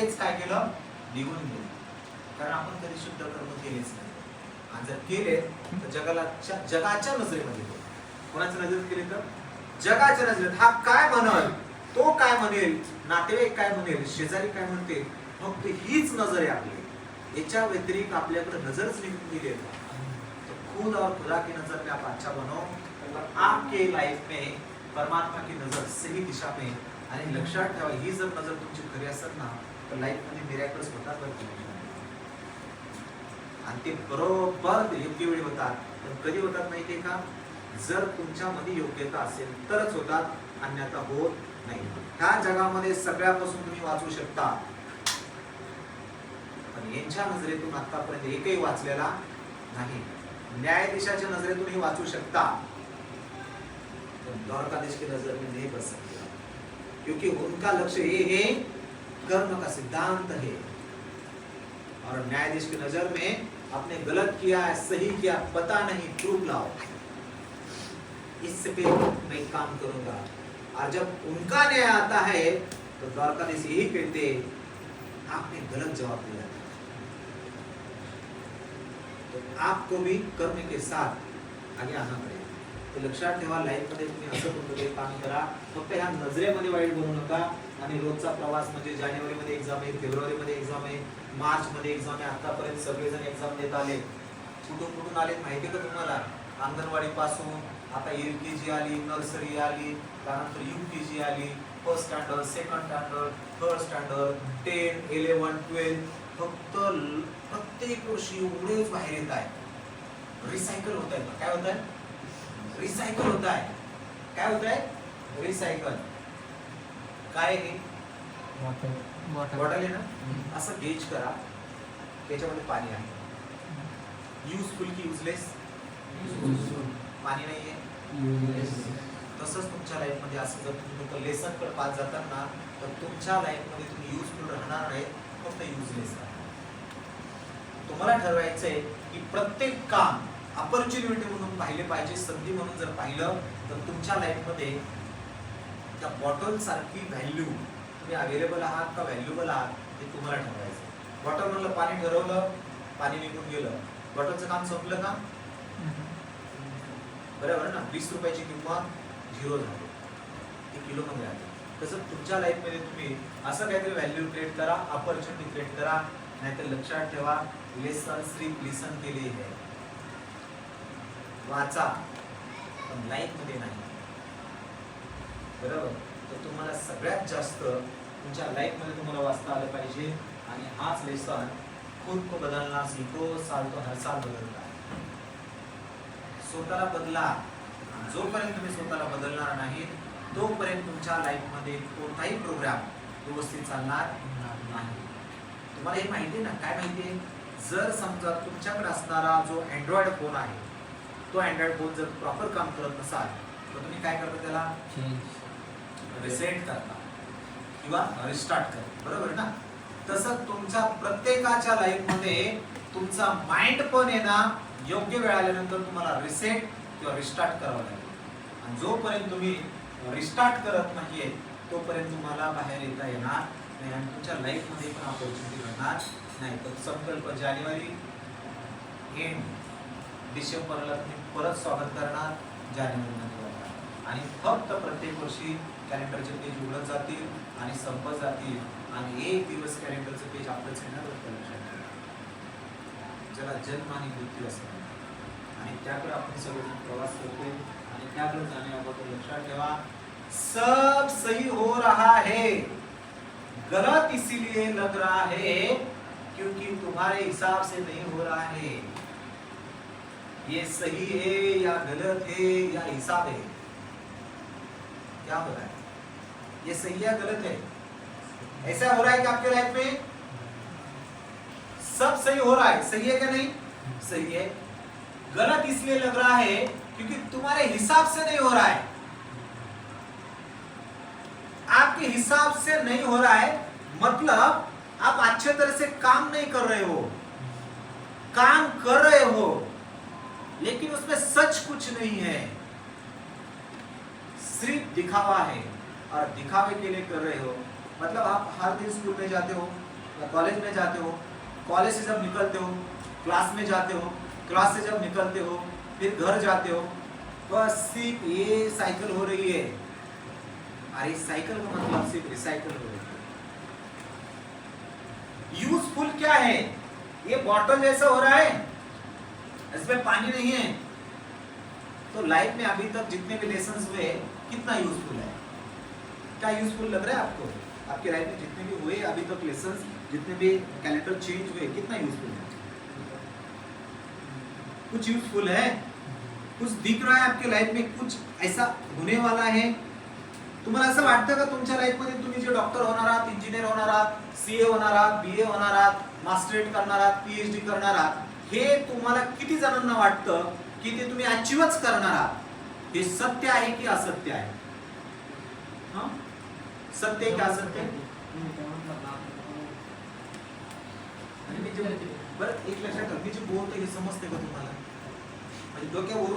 तेच काय केलं? निघून गेलं. कारण आपण कधी शुद्ध कर्म केलेच नाही. आणि जर केले तर जगाला जगाच्या नजरेमध्ये कोणाच्या नजरेत केले तर? जगाच्या नजरेत. हा काय म्हणल? तो काय म्हणेल? नातेवाईक काय म्हणेल? शेजारी काय म्हणते? फक्त हीच नजर आहे आपली. याच्या व्यतिरिक्त आपल्याकडे नजरच निघून गेली आहे. खुद और खुदा की नजर में आप अच्छा बनो. और आपके लाइफ में परमात्मा की नजर सही दिशा में. आणि लक्षात ठेवा ही जर नजर तुमची खरी असत ना तर लाईफमध्ये मिरॅकल्स होतात बरं का? आणि ते बरोबर योग्य वेळी होतात. पण कधी होतात माहितीये का? जर तुमच्यामध्ये योग्यता असेल तरच होतात अन्यथा होत नाही. ह्या जगामध्ये सगळ्यापासून तुम्ही वाचू शकता. पण यांच्या नजरेतून आतापर्यंत एकही वाचलेला नाही. न्यायाधीशाच्या नजरेतूनही वाचू शकता. पण द्वारकाधीश की नजर में नहीं बच सकते क्योंकि उनका लक्ष्य ये है कर्म का सिद्धांत है। और न्यायाधीश की नज़र में आपने गलत किया है, सही किया, पता नहीं प्रूफ लाओ। इससे पे मैं काम करूँगा। और जब उनका न्याय आता है तो द्वारकाधीश यही कहते आपने गलत जवाब दिया तो आपको भी कर्म के साथ आगे आना पडेल लक्षात ठेवा लाईफमध्ये तुम्ही असं कुठे काम करा. फक्त ह्या नजरेमध्ये वाईट बनू नका. आणि रोजचा प्रवास म्हणजे जानेवारी मध्ये एक्झाम आहे फेब्रुवारी मध्ये एक्झाम आहे मार्च मध्ये एक्झाम आहे आतापर्यंत सगळेजण एक्झाम देत आले. कुठून कुठून आले माहिती का तुम्हाला? अंगणवाडी पासून आता एल के जी आली नर्सरी आली त्यानंतर यू के जी आली first standard second standard third standard ten eleven twelfth फक्त प्रत्येक वर्षी एवढेच बाहेर येत आहे रिसायकल होत आहे काय होत आहे रिसायकल होत आहे. काय होत आहे? रिसायकल काय हे? बॉटल आहे ना? असं गेज करा. त्याच्यामध्ये पाणी आहे. युजफुल की युजलेस पाणी नाहीये तसंच तुमच्या लाईफमध्ये असं जर तुम्ही लेसनकडे पास जातात ना तर तुमच्या लाईफमध्ये तुम्ही युजफुल राहणार नाही फक्त युजलेस तुम्हाला ठरवायचंय की प्रत्येक काम अपॉर्च्युनिटी म्हणून पाहिले पाहिजे संधी म्हणून जर पाहिलं तर तुमच्या लाईफमध्ये त्या बॉटल सारखी व्हॅल्यू तुम्ही अवेलेबल आहात का व्हॅल्युबल आहात हे तुम्हाला ठरवायचं. बॉटल म्हणलं पाणी ठरवलं पाणी निघून गेलं. बॉटलचं काम संपलं का? बरोबर ना? वीस रुपयाची किंमत झिरो झाली. ती किलो मध्ये आली. तसं तुमच्या लाईफमध्ये तुम्ही असं काहीतरी व्हॅल्यू क्रिएट करा अपॉर्च्युनिटी क्रिएट करा नाहीतर लक्षात ठेवा लेसन स्ट्रीप लिसन केले आहे वाचा पण लाईफमध्ये नाही. बरोबर? तर तुम्हाला सगळ्यात जास्त तुमच्या लाईफमध्ये तुम्हाला वाचता आलं पाहिजे. आणि हाच लेसन खुद को बदलना सीखो साल तो हर साल बदलता. स्वतःला बदला. जोपर्यंत तुम्ही स्वतःला बदलणार नाही तोपर्यंत तुमच्या लाईफमध्ये कोणताही प्रोग्राम व्यवस्थित चालणार नाही. तुम्हाला हे माहिती आहे ना? काय माहिती आहे? जर समजा तुमच्याकडे असणारा जो अँड्रॉइड फोन आहे तो अँड्रॉइड फोन जर प्रॉपर काम करत नसाल तर तुम्ही काय करता त्याला? रिसेट करता. किंवा रिस्टार्ट करता. बरोबर ना? तसं तुमच्या प्रत्येकाच्या लाईफमध्ये तुमचा माइंड पण आहे ना योग्य वेळ आल्यानंतर तुम्हाला रिसेट किंवा रिस्टार्ट करावं लागेल. आणि जोपर्यंत तुम्ही रिस्टार्ट करत नाहीये तोपर्यंत तुम्हाला बाहेर येता येणार नाही आणि तुमच्या लाईफमध्ये पण ऑपॉर्च्युनिटी मिळणार नाही. तर संकल्प जानेवारी एंड डिसेंबरला तुम्ही परत स्वागत करणार जानेवारीमध्ये होणार. आणि फक्त प्रत्येक वर्षी कॅलेंडरचे पेज उघडत जातील आणि संपत जातील आणि एक दिवस कॅलेंडरचं पेज आपलंच येणार. बरं ज्याला जन्म आणि मृत्यू असं आणि त्याकडे आपण सगळेजण प्रवास करतोय आणि त्याकडे जाण्याअगोदर लक्षात ठेवा. सब सही हो रहा है. गलत इसीलिए लग रहा है क्योंकि तुम्हारे हिसाब से नहीं हो रहा है. ये सही है या गलत है या हिसाब है? क्या हो रहा है? ये सही या गलत है? ऐसा हो रहा है कि आपके लाइफ में सब सही हो रहा है। सही है क्या नहीं? सही है। गलत इसलिए लग रहा है क्योंकि तुम्हारे हिसाब से नहीं हो रहा है। आपके हिसाब से नहीं हो रहा है मतलब आप अच्छे तरह से काम नहीं कर रहे हो। काम कर रहे हो। उसमें सच कुछ नहीं है। सिर्फ़ दिखावा है। और दिखावे के लिए कर रहे हो। मतलब आप हर दिन स्कूल में जाते हो, या कॉलेज में जाते हो, कॉलेज से जब निकलते हो, क्लास में जाते हो, क्लास से जब निकलते हो, फिर घर जाते हो, बस सिर्फ़ ये साइकिल हो रही है। अरे साइकिल का मतलब सिर्फ़ रिसाइकल हो रही है। यूजफुल क्या है? ये बॉटल जैसा हो रहा है। इसमें पानी नहीं है। तो लाइफ में अभी तक जितने भी लेसन हुए, कितना यूजफुल है? क्या यूजफुल लग रहा है आपको? आपकी लाइफ में जितने भी हुए, अभी तक लेसन जितने भी कैलेंडर चेंज हुए, कितना यूजफुल है? कुछ यूजफुल है? कुछ दिख रहा है आपके लाईफ में? कुछ ऐसा होने वाला है? तुम्हाला असं वाटतं का तुमच्या लाईफमध्ये तुम्ही जे डॉक्टर होणार आहात इंजिनियर होणार आहात सीए होणार आहात बी ए होणार आहात मास्टरेट करणार आहात पीएचडी करणार आहात, हे तुम्हाला किती जणांना वाटतं? की ते तुम्ही अचीवच करणार आहात. हे सत्य आहे की असत्य आहे? सत्य आहे की असत्य आहे? बरं एक लक्षात मी जे बोलतो हे समजते का तुम्हाला? म्हणजे डोक्यावरून